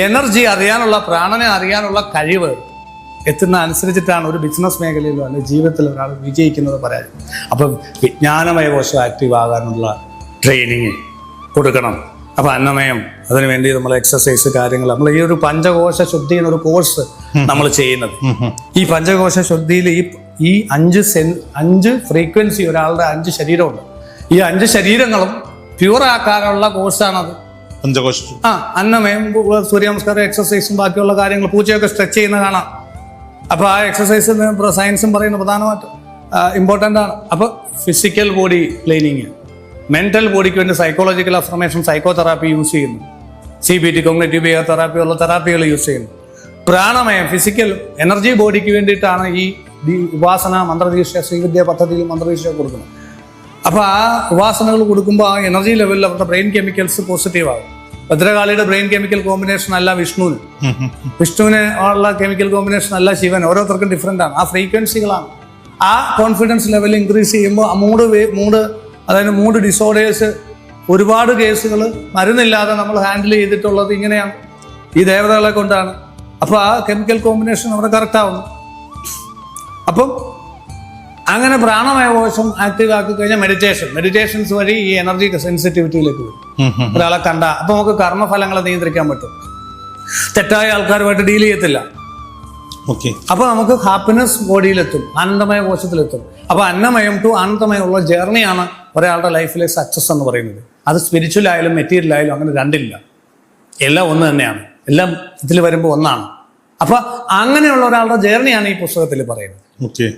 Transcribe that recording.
Energy അറിയാനുള്ള പ്രാണനെ അറിയാനുള്ള കഴിവ് എത്തുന്ന അനുസരിച്ചിട്ടാണ് ഒരു ബിസിനസ് മേഖലയിലോ അല്ലെങ്കിൽ ജീവിതത്തിൽ ഒരാൾ വിജയിക്കുന്നത് പറയാൻ. അപ്പം വിജ്ഞാനമയ കോശം ആക്റ്റീവ് ആകാനുള്ള ട്രെയിനിങ് കൊടുക്കണം. അപ്പം അന്നമയം അതിനുവേണ്ടി നമ്മൾ എക്സസൈസ് കാര്യങ്ങൾ നമ്മൾ ഈ ഒരു പഞ്ചകോശ ശുദ്ധി എന്നൊരു കോഴ്സ് നമ്മൾ ചെയ്യുന്നത്. ഈ പഞ്ചകോശ ശുദ്ധിയിൽ ഈ ഈ അഞ്ച് സെൻ അഞ്ച് ഫ്രീക്വൻസി ഒരാളുടെ അഞ്ച് ശരീരമുണ്ട്. ഈ അഞ്ച് ശരീരങ്ങളും പ്യൂർ ആക്കാനുള്ള കോഴ്സാണത്. പഞ്ചകോശ ആ അന്നമയം സൂര്യ നമസ്കാരം എക്സസൈസും ബാക്കിയുള്ള കാര്യങ്ങൾ പൂച്ചയൊക്കെ സ്ട്രെച്ച് ചെയ്യുന്ന കാണാം. അപ്പോൾ ആ എക്സസൈസ് സയൻസും പറയുന്ന പ്രധാനമായിട്ട് ഇമ്പോർട്ടന്റ് ആണ്. അപ്പോൾ ഫിസിക്കൽ ബോഡി ക്ലീനിങ് മെന്റൽ ബോഡിക്ക് വേണ്ടി psychological affirmation psycho therapy use ചെയ്യുന്നു. C B T cognitive behave therapy ഉള്ള തെറാപ്പികൾ യൂസ് ചെയ്യുന്നു. പ്രാണമയം ഫിസിക്കൽ എനർജി ബോഡിക്ക് വേണ്ടിയിട്ടാണ് ഈ ഉപാസന മന്ത്രദീക്ഷ ശ്രീവിദ്യ പദ്ധതിയിൽ മന്ത്രദീക്ഷ കൊടുക്കുന്നത്. അപ്പോൾ ആ ഉപാസനകൾ കൊടുക്കുമ്പോൾ ആ എനർജി ലെവലിൽ അവരുടെ ബ്രെയിൻ കെമിക്കൽസ് പോസിറ്റീവ് ആകും. ഭദ്രകാളിയുടെ ബ്രെയിൻ കെമിക്കൽ കോമ്പിനേഷൻ അല്ല വിഷ്ണുവിന്. വിഷ്ണുവിന് ഉള്ള കെമിക്കൽ കോമ്പിനേഷൻ അല്ല ശിവൻ ഓരോരുത്തർക്കും ഡിഫറെന്റ് ആണ്. ആ ഫ്രീക്വൻസികളാണ്. ആ കോൺഫിഡൻസ് ലെവൽ ഇൻക്രീസ് ചെയ്യുമ്പോൾ ആ മൂഡ് മൂഡ് അതായത് മൂഡ് ഡിസോർഡേഴ്സ് ഒരുപാട് കേസുകൾ മരുന്നില്ലാതെ നമ്മൾ ഹാൻഡിൽ ചെയ്തിട്ടുള്ളത് ഇങ്ങനെയാണ്. ഈ ദേവതകളെ കൊണ്ടാണ്. അപ്പോൾ ആ കെമിക്കൽ കോമ്പിനേഷൻ അവിടെ കറക്റ്റ് ആവുന്നു. അപ്പം അങ്ങനെ പ്രാണമയ കോശം ആക്റ്റീവ് ആക്കി കഴിഞ്ഞാൽ മെഡിറ്റേഷൻ മെഡിറ്റേഷൻസ് വഴി ഈ എനർജി സെൻസിറ്റിവിറ്റിയിലേക്ക് വരും. ഒരാളെ കണ്ട. അപ്പൊ നമുക്ക് കർമ്മഫലങ്ങളെ നിയന്ത്രിക്കാൻ പറ്റും. തെറ്റായ ആൾക്കാരുമായിട്ട് ഡീൽ ചെയ്യത്തില്ല. ഓക്കെ അപ്പൊ നമുക്ക് ഹാപ്പിനെസ് ബോഡിയിലെത്തും ആനന്ദമയ കോശത്തിലെത്തും. അപ്പൊ അന്നമയം ടു ആനന്ദമയമുള്ള ജേർണിയാണ് ഒരാളുടെ ലൈഫിലെ സക്സസ് എന്ന് പറയുന്നത്. അത് സ്പിരിച്വൽ ആയാലും മെറ്റീരിയൽ ആയാലും അങ്ങനെ രണ്ടില്ല. എല്ലാം ഒന്ന് തന്നെയാണ്. എല്ലാം ഇതിൽ വരുമ്പോൾ ഒന്നാണ്. അപ്പൊ അങ്ങനെയുള്ള ഒരാളുടെ ജേർണിയാണ് ഈ പുസ്തകത്തിൽ പറയുന്നത്. ഓക്കെ